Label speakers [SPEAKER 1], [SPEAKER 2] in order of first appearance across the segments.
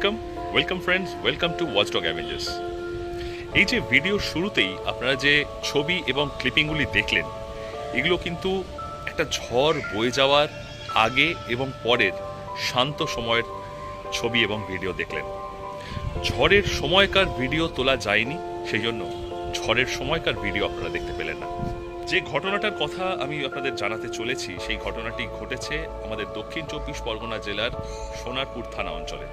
[SPEAKER 1] Welcome welcome friends welcome to Watchdog Avengers এই যে ভিডিওর শুরুতেই আপনারা যে ছবি এবং ক্লিপিংগুলি দেখলেন, এগুলো কিন্তু একটা ঝড় বয়ে যাওয়ার আগে এবং পরের শান্ত সময়ের ছবি এবং ভিডিও দেখলেন। ঝড়ের সময়কার ভিডিও তোলা যায়নি সেই জন্য ঝড়ের সময়কার ভিডিও আপনারা দেখতে পেলেন না। যে ঘটনাটার কথা আমি আপনাদের জানাতে চলেছি, সেই ঘটনাটি ঘটেছে আমাদের দক্ষিণ চব্বিশ পরগনা জেলার সোনারপুর থানা অঞ্চলে।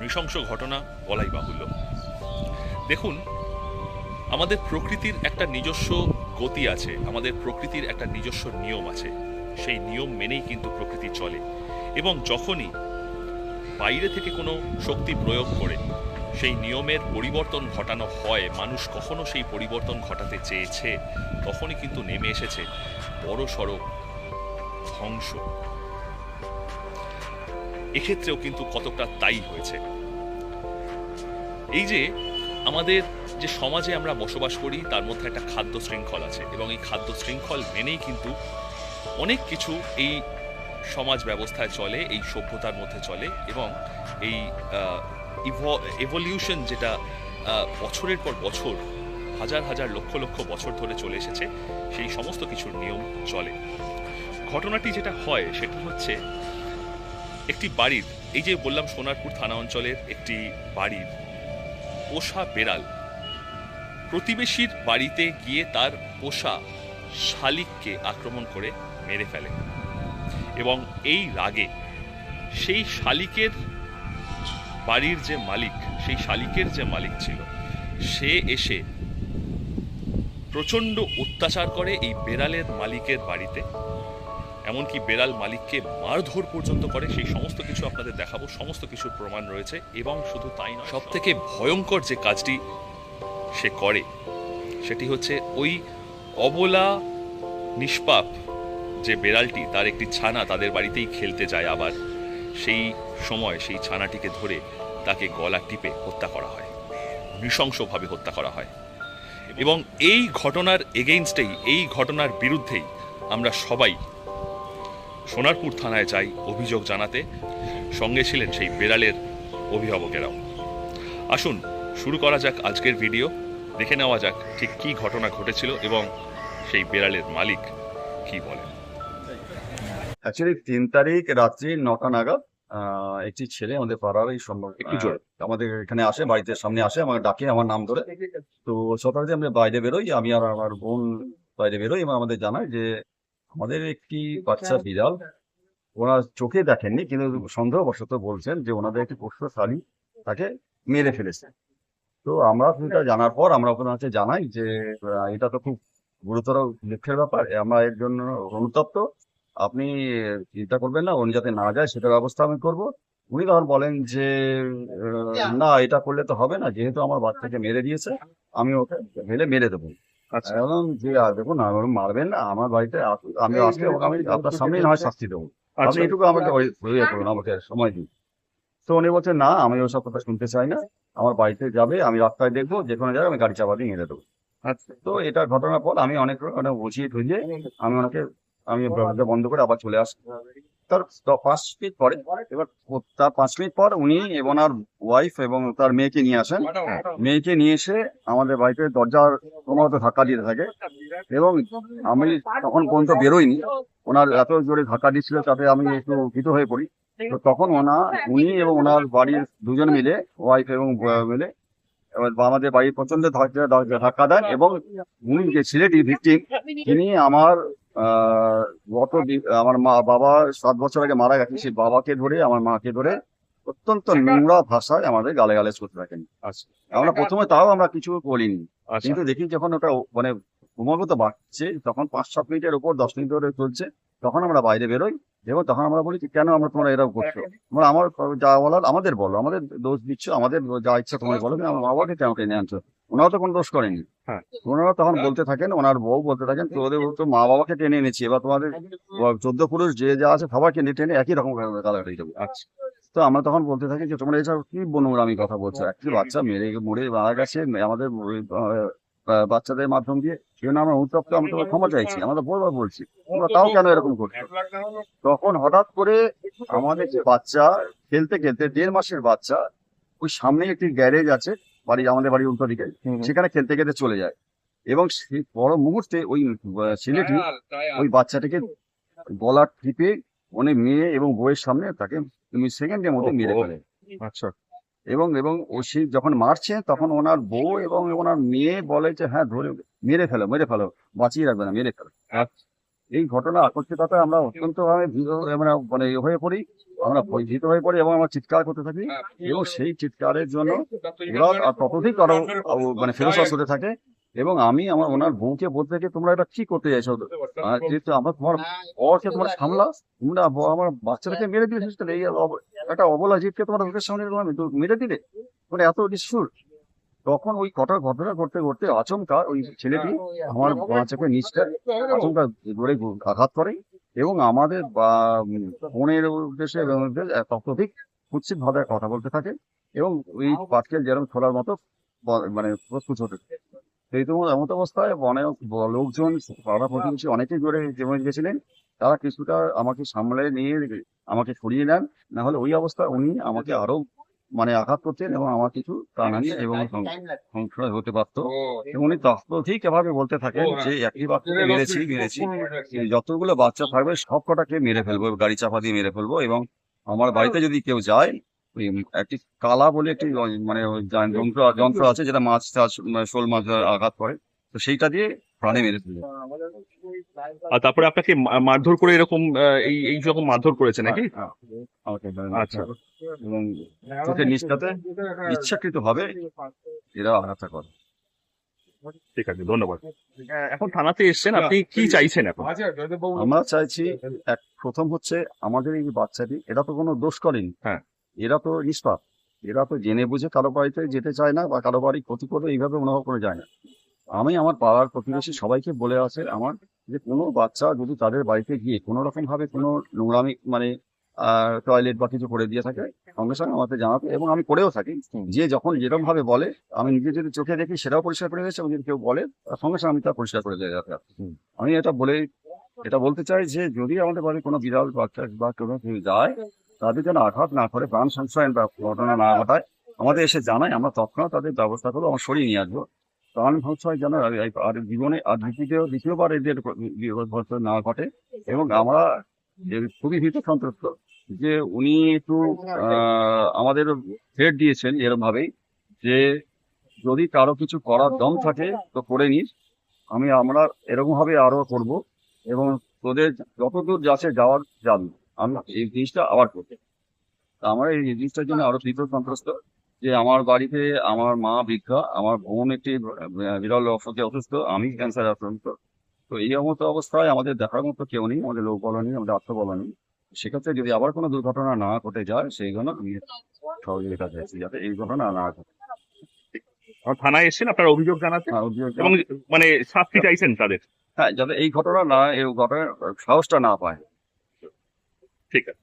[SPEAKER 1] নৃশংস ঘটনা বলাই বাহুল্য। দেখুন, আমাদের প্রকৃতির একটা নিজস্ব গতি আছে, আমাদের প্রকৃতির একটা নিজস্ব নিয়ম আছে। সেই নিয়ম মেনেই কিন্তু প্রকৃতি চলে। এবং যখনই বাইরে থেকে কোনো শক্তি প্রয়োগ করে, সেই নিয়মের পরিবর্তন ঘটানো হয়, মানুষ কখনো সেই পরিবর্তন ঘটাতে চেয়েছে, তখনই কিন্তু নেমে এসেছে বড় সড়ো ধ্বংস। এক্ষেত্রেও কিন্তু কতকটা তাই হয়েছে। এই যে আমাদের যে সমাজে আমরা বসবাস করি, তার মধ্যে একটা খাদ্য শৃঙ্খল আছে এবং এই খাদ্য শৃঙ্খল মেনেই কিন্তু অনেক কিছু এই সমাজ ব্যবস্থায় চলে, এই সভ্যতার মধ্যে চলে এবং এই এভলিউশন যেটা বছরের পর বছর, হাজার হাজার লক্ষ লক্ষ বছর ধরে চলে এসেছে, সেই সমস্ত কিছুর নিয়ম চলে। ঘটনাটি যেটা হয়, সেটি হচ্ছে একটি বাড়ির এই যে বললাম সোনারপুর থানা অঞ্চলের একটি বাড়ির পোষা বেড়াল। প্রতিবেশীর বাড়িতে গিয়ে তার পোষা শালিককে আক্রমণ করে মেরে ফেলে। এবং এই রাগে সেই শালিকের বাড়ির যে মালিক, সেই শালিকের যে মালিক ছিল, সে এসে প্রচণ্ড অত্যাচার করে এই বেড়ালের মালিকের বাড়িতে এমনকি বেড়াল মালিককে মারধর পর্যন্ত করে, সেই সমস্ত কিছু আপনাদের দেখাবো। সমস্ত কিছুর প্রমাণ রয়েছে, এবং শুধু তাই নয় সব থেকে ভয়ঙ্কর যে কাজটি সে করে, সেটি হচ্ছে ওই অবলা, নিষ্পাপ যে বেড়ালটি তার একটি ছানা তাদের বাড়িতেই খেলতে যায় আবার। সেই সময় সেই ছানাটিকে ধরে তাকে গলা টিপে হত্যা করা হয়, নৃশংসভাবে হত্যা করা হয়। এবং এই ঘটনার এগেইনস্টেই এই ঘটনার বিরুদ্ধেই আমরা সবাই সোনারপুর থানায় যাই অভিযোগ জানাতে সঙ্গে ছিলেন সেই বেড়ালের অভিভাবকেরাও। আসুন শুরু করা যাক আজকের ভিডিও। দেখে নেওয়া যাক ঠিক কী ঘটনা ঘটেছিল এবং সেই বেড়ালের মালিক কি বলেন।
[SPEAKER 2] অ্যাকচুয়ালি তিন তারিখ রাত্রি নটা নাগাদ আহ, একটি ছেলে আমাদের পাড়ারই সম্ভব
[SPEAKER 1] একটু জোরে।
[SPEAKER 2] আমাদের এখানে আসে বাড়িতে সামনে আসে আমাকে ডাকে আমার নাম ধরে। তো সকালে আমরা বাইরে বেরোই আমি আর আমার বোন বাইরে বেরোই এবং আমাদের জানায় যে আমাদের একটি বাচ্চা বিড়াল ওনার চোখে দেখেননি কিন্তু সন্দেহবশত বলছেন যে ওনাদের একটি পোষ্য শালী তাকে মেরে ফেলেছে। তো আমরা সেটা জানার পর আমরা ওখানে হচ্ছে জানাই যে এটা তো খুব গুরুতর দুঃখের ব্যাপার আমরা এর জন্য অনুতপ্ত। আপনি চিন্তা করবেন না উনি যাতে না যায় সেটার ব্যবস্থা আমি করব। উনি তখন বলেন যে না এটা করলে তো হবে না যেহেতু আমার বাচ্চাকে মেরে দিয়েছে আমি ওকে ফেলে মেরে দেবো।
[SPEAKER 1] আচ্ছা।
[SPEAKER 2] এখন যে দেখুন আমার মারবেন না। আমার বাড়িতে আসুন, আমি ওকে আমি আপনার না হয় শাস্তি দেবো। আপনি
[SPEAKER 1] আচ্ছা
[SPEAKER 2] এটুকু আমাকে ইয়ে করুন আমাকে সময় দিন। তো উনি বলছেন না আমি ওসব কথা শুনতে চাই না। আমার বাড়িতে যাবে আমি রাস্তায় দেখব যেখানে যাবে আমি গাড়ি চাপা দিয়ে মেরে দেবো।
[SPEAKER 1] আচ্ছা।
[SPEAKER 2] তো এটা ঘটনার পর আমি অনেক অনেক বুঝিয়ে টুঝিয়ে আমি ওনাকে আমি বন্ধ করে আবার চলে আসি তার পাঁচ মিনিট পরে, এবার তার পাঁচ মিনিট পর উনি এবং ওনার ওয়াইফ এবং তার মেয়েকে নিয়ে আসেন। মেয়েকে নিয়ে এসে আমাদের বাড়িতে দরজার ক্রমাগত ধাক্কা দিতে থাকে এবং আমি তখন পর্যন্ত বেরোইনি। ওনার এত জোরে ধাক্কা দিচ্ছিল তাতে আমি একটু ভীত হয়ে পড়ি। তো তখন ওনা, উনি এবং ওনার বাড়ির দুজন মিলে ওয়াইফ এবং মিলে, এবার আমাদের বাড়ির প্রচণ্ড ধাক্কা দেন এবং উনি যে ছেলেটি ভিকটিম তিনি আমার গত আমার মা বাবা সাত বছর আগে মারা গেছে সেই বাবাকে ধরে আমার মাকে ধরে অত্যন্ত নোংরা ভাষায় আমাদের গালে গালে করতে থাকেন।
[SPEAKER 1] আচ্ছা।
[SPEAKER 2] আমরা প্রথমে তাও আমরা কিছু বলিনি
[SPEAKER 1] আচ্ছা।
[SPEAKER 2] কিন্তু দেখি যখন ওটা মানে ক্রমাগত বাড়ছে তখন পাঁচ সাত মিনিটের উপর দশ মিনিট ধরে চলছে তখন আমরা বাইরে বেরোই এবং তখন আমরা বলি কেন আমরা তোমরা এরকম করছ? আমরা আমার যা বলার আমাদের বলো আমাদের দোষ দিচ্ছ আমাদের যা ইচ্ছা তোমার বলো কিন্তু আমার বাবাকে কেন টেনে আনছো? ওনারা তো কোনো দোষ করেনি।
[SPEAKER 1] হ্যাঁ।
[SPEAKER 2] ওনারা তখন বলতে থাকেন ওনার বউ বলতে থাকেন তো ওদের তো মা বাবাকে টেনে এনেছি এবার তোমাদের চোদ্দ পুরুষ যে যা আছে সবাইকে নিয়ে টেনে একই রকম গালাগালি দেবো।
[SPEAKER 1] আচ্ছা।
[SPEAKER 2] তো আমরা তখন বলতে থাকি যে তোমরা এসব কি আমি কথা বলছো? একটি বাচ্চা মেরে মরে মারা গেছে আমাদের বাচ্চাদের মাধ্যম দিয়ে সেজন্য আমরা উত্তপ্ত আমি তোমার ক্ষমা চাইছি আমরা বলবার বলছি। তোমরা তাও কেন এরকম করছ? তখন হঠাৎ করে আমাদের যে বাচ্চা খেলতে খেলতে দেড় মাসের বাচ্চা ওই সামনে একটি গ্যারেজ আছে বাড়ি আমাদের বাড়ির উল্টো দিকে সেখানে খেলতে খেলতে চলে যায়। এবং সেই বড় মুহূর্তে ওই ছেলেটি ওই বাচ্চাটাকে গলা টিপে অনেক মেয়ে এবং বউয়ের সামনে তাকে তুমি সেকেন্ডের মধ্যে মেরে। ফেলে।
[SPEAKER 1] আচ্ছা।
[SPEAKER 2] এবং এবং ও সে যখন মারছে তখন ওনার বউ এবং ওনার মেয়ে বলে যে হ্যাঁ ধরে মেরে ফেলো মেরে ফেলো বাঁচিয়ে রাখবে না মেরে ফেলো।
[SPEAKER 1] আচ্ছা।
[SPEAKER 2] এই ঘটনা আকস্মিকতা আমরা অত্যন্ত ভাবে আমরা মানে ইয়ে হয়ে পড়ি। আমরা ভীত হয়ে পড়ি এবং আমরা চিৎকার করতে থাকি। এবং সেই চিৎকারের জন্য ওরা আর ততোধিক আরও মানে ফেরোসাস হতে থাকে। এবং আমি আমার ওনার বউকে বলতে থাকি তোমরা এটা কি করতে চাইছো? যেহেতু আমরা তোমার বরকে তোমরা সামলা তোমরা আমার বাচ্চাটাকে মেরে দিয়েছিস তাহলে এই একটা অবলা জীবকে তোমরা ওদের সামনে তোমরা মেরে দিলে? মানে এত নিষ্ঠুর তখন ওই কটা ঘটনা করতে করতে আচমকা ওই ছেলেটি আমার বাচ্চাকে নিচটা আচমকা ধরে আঘাত করে এবং আমাদের বোনের উদ্দেশ্যে উদ্দেশ্যে কুৎসিত ভাবে কথা বলতে থাকে এবং ওই পাটকেল যেরকম খোলার মতো মানে প্রস্তুত হতে সেই তো এমন অবস্থায় অনেক লোকজন পাড়া প্রতিবেশী অনেকেই জোরে জীবন গেছিলেন। তারা কিছুটা আমাকে সামলে নিয়ে আমাকে সরিয়ে নেন। না হলে ওই অবস্থায় উনি আমাকে আরও মানে আঘাত করতেন এবং আমার কিছু প্রাণহানি এবং সং- সংশয় হতে পারতো। এবং উনি তৎপরধিক এভাবে বলতে থাকেন যে একই বাচ্চাকে মেরেছি মেরেছি। যতগুলো বাচ্চা থাকবে সব কটাকে মেরে ফেলব গাড়ি চাপা দিয়ে মেরে ফেলব এবং আমার বাড়িতে যদি কেউ যায় ওই একটি কালা বলে একটি মানে যন্ত্র যন্ত্র আছে যেটা মাছ টাছ মানে শোল মাছ আঘাত করে তো সেইটা দিয়ে প্রাণে মেরে ফেলবে।
[SPEAKER 1] আর তারপরে আপনাকে মারধর করে এরকম এই এই রকম মারধর করেছে নাকি?
[SPEAKER 2] হ্যাঁ,
[SPEAKER 1] আচ্ছা।
[SPEAKER 2] এবং চোখের নিচটাতে ইচ্ছাকৃত ভাবে এরা আঘাতটা করে।
[SPEAKER 1] ঠিক আছে ধন্যবাদ। এখন থানাতে এসেছেন আপনি কি চাইছেন এখন?
[SPEAKER 2] আমরা চাইছি এক প্রথম হচ্ছে আমাদের এই বাচ্চাটি এরা তো কোনো দোষ করেনি।
[SPEAKER 1] হ্যাঁ।
[SPEAKER 2] এরা তো নিষ্পাপ। এরা তো জেনে বুঝে কারও বাড়িতে যেতে চায় না বা কারও বাড়ি ক্ষতি করবে এইভাবে অনুভব করে যায় না। আমি আমার পাড়ার প্রতিবেশী সবাইকে বলে আছে আমার যে কোনো বাচ্চা যদি তাদের বাড়িতে গিয়ে কোনো রকম ভাবে কোনো নোংরামি মানে টয়লেট বা কিছু করে দিয়ে থাকে সঙ্গে সঙ্গে আমাকে জানাতে এবং আমি করেও থাকি। যে যখন যেরকম ভাবে বলে আমি নিজে যদি চোখে দেখি সেটাও পরিষ্কার করে দিয়েছি এবং যদি কেউ বলে তার সঙ্গে সঙ্গে আমি তা পরিষ্কার করে দিয়ে যাতে আমি এটা বলে এটা বলতে চাই যে যদি আমাদের বাড়ি কোনো বিড়াল বাচ্চা বা কোনো কেউ যায় তাদের যেন আঘাত না করে প্রাণ সংশয় বা ঘটনা না ঘটায় আমাদের এসে জানায় আমরা তৎক্ষণাৎ তাদের ব্যবস্থা করব আমার সরিয়ে নিয়ে আসব। প্রাণ সংশয় যেন আর জীবনে আর দ্বিতীয় দ্বিতীয়বার এদের না ঘটে। এবং আমরা খুবই ভীত সন্ত্রস্ত, যে উনি একটু আমাদের থ্রেট দিয়েছেন এরকম ভাবেই যে যদি কারও কিছু করার দম থাকে, তো করে নিস। আমি আমরা এরকম ভাবে আরও করব এবং তোদের যতদূর যাচ্ছে যাওয়ার যাবি আমি এই জিনিসটা আবার করব। তা আমার এই জিনিসটার জন্য আরও ভীত সন্ত্রস্ত। যে আমার বাড়িতে আমার মা ভিক্ষা আমার বোন একটি বিরল অসুখে অসুস্থ আমি ক্যান্সার আক্রান্ত। তো এই মতো অবস্থায় আমাদের দেখার মতো কেউ নেই আমাদের লোক বলা নেই আমাদের আত্মবলা নেই। সেক্ষেত্রে যদি আবার কোনো দুর্ঘটনা না ঘটে যায় সেই জন্য আমি সহযোগিতা চাইছি যাতে এই ঘটনা না ঘটে।
[SPEAKER 1] থানায় এসেছেন? আপনার অভিযোগ জানাতে
[SPEAKER 2] হ্যাঁ,
[SPEAKER 1] এবং মানে শাস্তি চাইছেন তাদের?
[SPEAKER 2] হ্যাঁ যাতে এই ঘটনা না এই ঘটনার সাহসটা না পায়।
[SPEAKER 1] ঠিক আছে।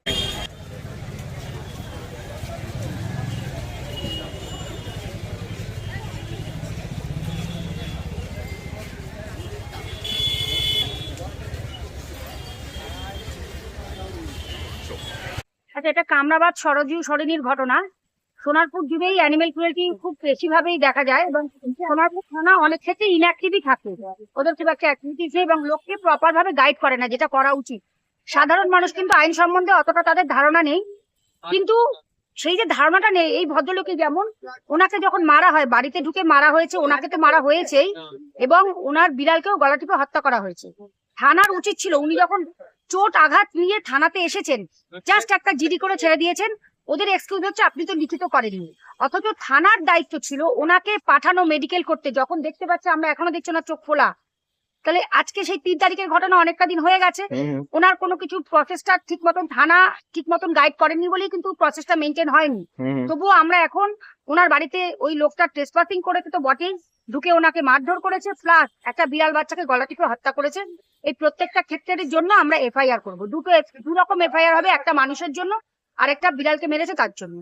[SPEAKER 3] আচ্ছা এটা কামরাবাদ সরজু সরণির ঘটনা। সোনারপুর জুড়েই অ্যানিমেল ক্রুয়েলটি খুব বেশি ভাবেই দেখা যায় এবং সোনারপুর থানা অনেক ক্ষেত্রে ইনঅ্যাক্টিভই থাকে। ওদের খুব একটা অ্যাক্টিভিটিস এবং লোককে প্রপার ভাবে গাইড করে না, যেটা করা উচিত। সাধারণ মানুষ কিন্তু আইন সম্বন্ধে অতটা তাদের ধারণা নেই। কিন্তু সেই যে ধারণাটা নেই, এই ভদ্রলোকে যেমন ওনাকে যখন মারা হয়, বাড়িতে ঢুকে মারা হয়েছে, ওনাকে তো মারা হয়েছেই এবং ওনার বিড়ালকেও গলা টিপে হত্যা করা হয়েছে। থানার উচিত ছিল, উনি যখন চোট আঘাত নিয়ে থানাতে এসেছেন। জাস্ট একটা জিডি করে ছেড়ে দিয়েছেন। ওদের এক্সকিউজ হচ্ছে আপনি তো লিখিত করেননি। অথচ থানার দায়িত্ব ছিল ওনাকে পাঠানো মেডিকেল করতে। যখন দেখতে পাচ্ছে আমরা এখনও দেখছি না চোখ খোলা। তাহলে আজকে সেই তিন তারিখের ঘটনা অনেকটা দিন হয়ে গেছে। ওনার কোনো কিছু প্রসেসটা ঠিক মতন থানা ঠিক মতন গাইড করেননি বলেই কিন্তু প্রসেসটা মেনটেন হয়নি। তবুও আমরা এখন ওনার বাড়িতে ওই লোকটা ট্রেসপাসিং করেছে তো বটেই। ঢুকে ওনাকে মারধর করেছে প্লাস একটা বিড়াল বাচ্চাকে গলা টিপে হত্যা করেছে। এই প্রত্যেকটা ক্ষেত্রের জন্য আমরা এফআইআর করব। দুটো দু রকম এফআইআর হবে একটা মানুষের জন্য আর একটা বিড়ালকে মেরেছে তার জন্য।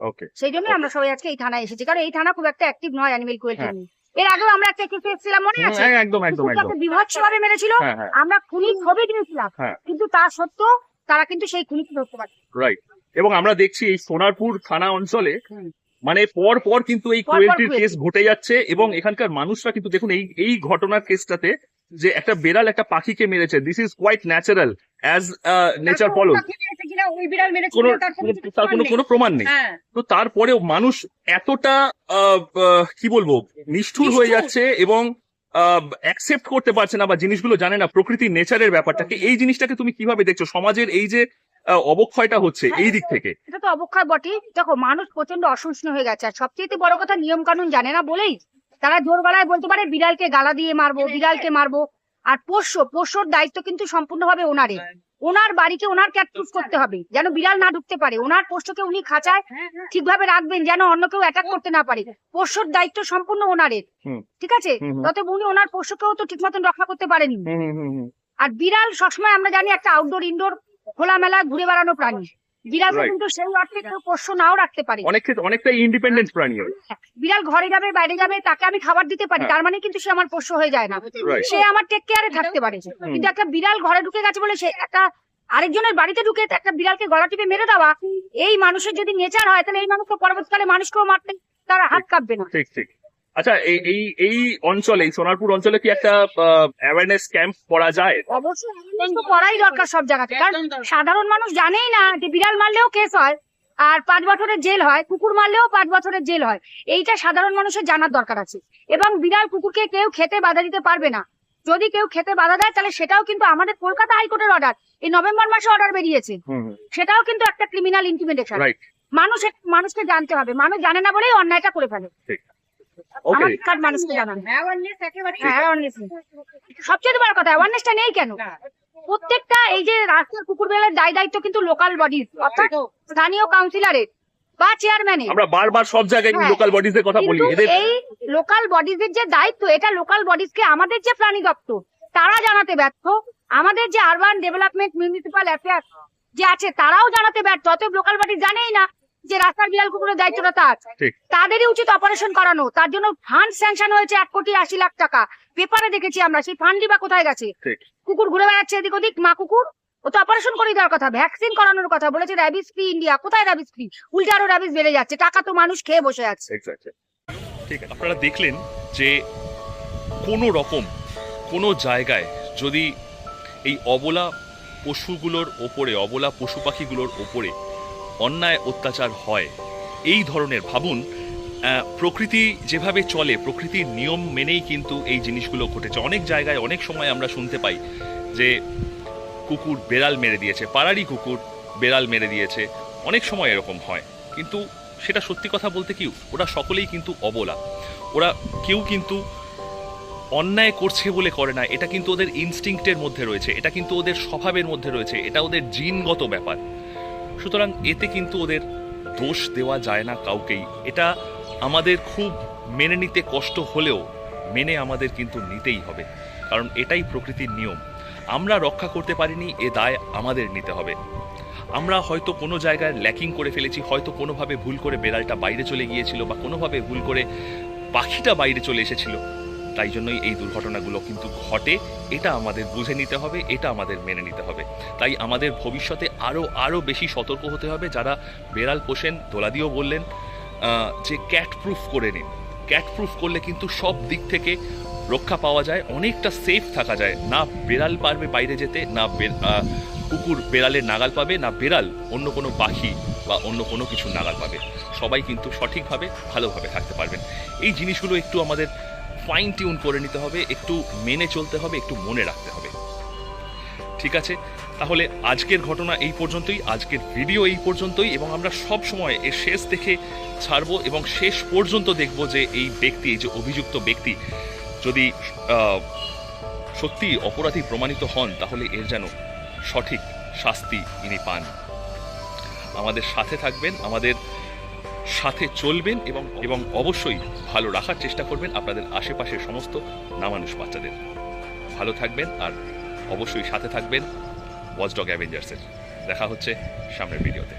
[SPEAKER 1] ওকে।
[SPEAKER 3] সেই জন্য আমরা সবাই আজকে এই থানায় এসেছি। কারণ এই থানা খুব একটা অ্যাক্টিভ নয় অ্যানিমেল ক্রুয়েলটি
[SPEAKER 1] হ্যাঁ।
[SPEAKER 3] নিয়ে। এর আগেও আমরা একটা কেসে এসেছিলাম মনে আছে?
[SPEAKER 1] একদম একদম একদম
[SPEAKER 3] কুকুরটাকে বিভৎস ভাবে মেরেছিল।
[SPEAKER 1] হ্যাঁ হ্যাঁ।
[SPEAKER 3] আমরা খুনি ছবি দিয়েছিলাম
[SPEAKER 1] হ্যাঁ।
[SPEAKER 3] কিন্তু তা সত্ত্বেও তারা কিন্তু সেই খুনিকে ধরতে পারে
[SPEAKER 1] রাইট এবং আমরা দেখছি এই সোনারপুর থানা অঞ্চলে মানে পর পর কিন্তু এই
[SPEAKER 3] cruelty।
[SPEAKER 1] কেস ঘটে যাচ্ছে এবং এখানকার মানুষরা কিন্তু দেখুন এই এই ঘটনার কেসটাতে যে একটা বেড়াল একটা পাখিকে মেরেছে। This is quite natural as nature follow
[SPEAKER 3] তার কোনো
[SPEAKER 1] কোনো
[SPEAKER 3] প্রমাণ
[SPEAKER 1] নেই।
[SPEAKER 3] হ্যাঁ।
[SPEAKER 1] তো তারপরেও মানুষ এতটা কি বলব নিষ্ঠুর হয়ে যাচ্ছে এবং অ্যাকসেপ্ট করতে পারছে না বা জিনিসগুলো জানে না প্রকৃতির নেচারের ব্যাপারটাকে। এই জিনিসটাকে তুমি কীভাবে দেখছ? সমাজের এই যে অবক্ষয়টা হচ্ছে এই দিক থেকে।
[SPEAKER 3] এটা তো অবক্ষয় বটেই। দেখো মানুষ প্রচণ্ড অসহিষ্ণু হয়ে গেছে। আর সবচেয়ে বড় কথা নিয়ম কানুন জানে না বলেই তারা জোর গলায় বলতে পারে বিড়ালকে গালা দিয়ে মারবো বিড়ালকে মারবো। আর পোষ্য পোষ্যর দায়িত্ব কিন্তু সম্পূর্ণভাবে ওনারে ওনার বাড়িকে ওনার ক্যাটপ্রুফ করতে হবে যেন বিড়াল না ঢুকতে পারে। ওনার পোষ্যকে উনি খাঁচায় ঠিকভাবে রাখবেন যেন অন্য কেউ অ্যাটাক করতে না পারে। পোষ্যর দায়িত্ব সম্পূর্ণ ওনারের
[SPEAKER 1] হুম।
[SPEAKER 3] ঠিক আছে। তবে উনি ওনার পোষ্যকেও তো ঠিক মতন রক্ষা করতে পারেনি আর বিড়াল সবসময় আমরা জানি একটা আউটডোর ইনডোর খোলামেলা ঘুরে বেড়ানো প্রাণী। বিড়ালকে কিন্তু সেই অর্থে কেউ পোষ্য নাও রাখতে পারে।
[SPEAKER 1] অনেক ক্ষেত্রে অনেকটা ইন্ডিপেন্ডেন্ট প্রাণী
[SPEAKER 3] বিড়াল ঘরে যাবে বাইরে যাবে তাকে আমি খাবার দিতে পারি
[SPEAKER 1] হ্যাঁ।
[SPEAKER 3] তার মানে কিন্তু সে আমার পোষ্য হয়ে যায় না। সে আমার টেক কেয়ারে থাকতে পারে কিন্তু একটা বিড়াল ঘরে ঢুকে গেছে বলে সে একটা আরেকজনের বাড়িতে ঢুকে একটা বিড়ালকে গলা টিপে মেরে দেওয়া এই মানুষের যদি নেচার হয় তাহলে এই মানুষকে পরবর্তীকালে মানুষকেও মারতে তারা হাত কাঁপবে না।
[SPEAKER 1] ঠিক ঠিক। আচ্ছা এই এই এই অঞ্চলে সোনারপুর অঞ্চলে কি একটা অ্যাওয়ারনেস ক্যাম্প করা যায়?
[SPEAKER 3] অবশ্যই তো করাই দরকার সব জায়গাতে। কারণ সাধারণ মানুষ জানেই না যে বিড়াল মারলেও কেস হয় আর পাঁচ বছরের জেল হয় কুকুর মারলেও পাঁচ বছরের জেল হয়। এইটা সাধারণ মানুষের জানার দরকার আছে। এবং বিড়াল কুকুরকে কেউ খেতে বাধা দিতে পারবে না। যদি কেউ খেতে বাধা দেয় তাহলে সেটাও কিন্তু আমাদের কলকাতা হাইকোর্টের অর্ডার এই নভেম্বর মাসে অর্ডার বেরিয়েছে। সেটাও কিন্তু একটা ক্রিমিনাল ইন্টিমিডেশন
[SPEAKER 1] রাইট
[SPEAKER 3] মানুষ মানুষকে জানতে হবে। মানুষ জানে না বলেই অন্যায়টা করে ফেলে।
[SPEAKER 1] ওকে
[SPEAKER 3] আমার মানুষকে জানানো হ্যাঁ awareness নেই। সবচেয়ে বড় কথা অ্যাওয়ারনেসটা নেই কেন? প্রত্যেকটা এই যে রাস্তার কুকুর বেলার দায় দায়িত্ব কিন্তু লোকাল বডি অর্থাৎ স্থানীয় কাউন্সিলরের বা চেয়ারম্যানের
[SPEAKER 1] আমরা বারবার সব জায়গায়
[SPEAKER 3] হ্যাঁ।
[SPEAKER 1] লোকাল বডিজ কথা বলি।
[SPEAKER 3] এই লোকাল বডিজের যে দায়িত্ব এটা লোকাল বডিজকে আমাদের যে প্রাণী দপ্তর তারা জানাতে ব্যর্থ। আমাদের যে আরবান ডেভেলপমেন্ট মিউনিসিপাল অ্যাফেয়ার যে আছে তারাও জানাতে ব্যর্থ। অতএব লোকাল বডি জানেই না যে রাস্তার বিড়াল কুকুরের দায়িত্বটা তার। তাদেরই উচিত অপারেশন করানো। তার জন্য ফান্ড স্যাংশন হয়েছে এক কোটি আশি লাখ টাকা। পেপারে দেখেছি আমরা সেই ফান্ডই বা কোথায় গেছে? কুকুর ঘুরে বেড়াচ্ছে এদিক ওদিক মা কুকুর। ও তো অপারেশন করে দেওয়ার কথা ভ্যাকসিন করানোর কথা। বলেছে র্যাবিস ফ্রি ইন্ডিয়া কোথায় র্যাবিস ফ্রি উল্টে আরও র্যাবিস বেড়ে যাচ্ছে। টাকা তো মানুষ খেয়ে বসে আছে।
[SPEAKER 1] ঠিক আছে আপনারা দেখলেন যে কোনো রকম কোনো জায়গায় যদি এই অবলা পশুগুলোর ওপরে অবলা পশু পাখিগুলোর ওপরে অন্যায় অত্যাচার হয়। এই ধরনের ভাবুন প্রকৃতি যেভাবে চলে, প্রকৃতির নিয়ম মেনেই কিন্তু এই জিনিসগুলো ঘটেছে। অনেক জায়গায়, অনেক সময় আমরা শুনতে পাই যে কুকুর বেড়াল মেরে দিয়েছে, পাড়ারই কুকুর বেড়াল মেরে দিয়েছে। অনেক সময় এরকম হয়। কিন্তু সেটা সত্যি কথা বলতে কি, ওরা সকলেই কিন্তু অবলা। ওরা কেউ কিন্তু অন্যায় করছে বলে করে না। এটা কিন্তু ওদের ইনস্টিংক্টের মধ্যে রয়েছে। এটা কিন্তু ওদের স্বভাবের মধ্যে রয়েছে। এটা ওদের জিনগত ব্যাপার। সুতরাং এতে কিন্তু ওদের দোষ দেওয়া যায় না কাউকেই। এটা আমাদের খুব মেনে নিতে কষ্ট হলেও মেনে আমাদের কিন্তু নিতেই হবে, কারণ এটাই প্রকৃতির নিয়ম। আমরা রক্ষা করতে পারিনি, এ দায় আমাদের নিতে হবে। আমরা হয়তো কোনো জায়গায় ল্যাকিং করে ফেলেছি, হয়তো কোনোভাবে ভুল করে বেড়ালটা বাইরে চলে গিয়েছিল বা কোনোভাবে ভুল করে পাখিটা বাইরে চলে এসেছিল। তাই জন্যই এই দুর্ঘটনাগুলো কিন্তু ঘটে। এটা আমাদের বুঝে নিতে হবে, এটা আমাদের মেনে নিতে হবে। তাই আমাদের ভবিষ্যতে আরও আরও বেশি সতর্ক হতে হবে। যারা বেড়াল পোষেন, দোলাদিও বললেন যে ক্যাট প্রুফ করে নিন। ক্যাট প্রুফ করলে কিন্তু সব দিক থেকে রক্ষা পাওয়া যায়, অনেকটা সেফ থাকা যায়। না বেড়াল পারবে বাইরে যেতে, না কুকুর বেড়ালের নাগাল পাবে, না বেড়াল অন্য কোনো পাখি বা অন্য কোনো কিছু নাগাল পাবে। সবাই কিন্তু সঠিকভাবে, ভালোভাবে থাকতে পারবেন। এই জিনিসগুলো একটু আমাদের ফাইন টিউন করে নিতে হবে, একটু মেনে চলতে হবে, একটু মনে রাখতে হবে। ঠিক আছে? তাহলে আজকের ঘটনা এই পর্যন্তই, আজকের ভিডিও এই পর্যন্তই, এবং আমরা সব সময় এর শেষ দেখে ছাড়বো এবং শেষ পর্যন্ত দেখব যে এই ব্যক্তি, এই যে অভিযুক্ত ব্যক্তি যদি সত্যি অপরাধী প্রমাণিত হন, তাহলে এর যেন সঠিক শাস্তি ইনি পান। আমাদের সাথে থাকবেন, আমাদের সাথে চলবেন এবং এবং অবশ্যই ভালো রাখার চেষ্টা করবেন আপনাদের আশেপাশের সমস্ত নামানুষ বাচ্চাদের। ভালো থাকবেন আর অবশ্যই সাথে থাকবেন ওয়াচডগ অ্যাভেঞ্জার্সের দেখা হচ্ছে সামনের ভিডিওতে।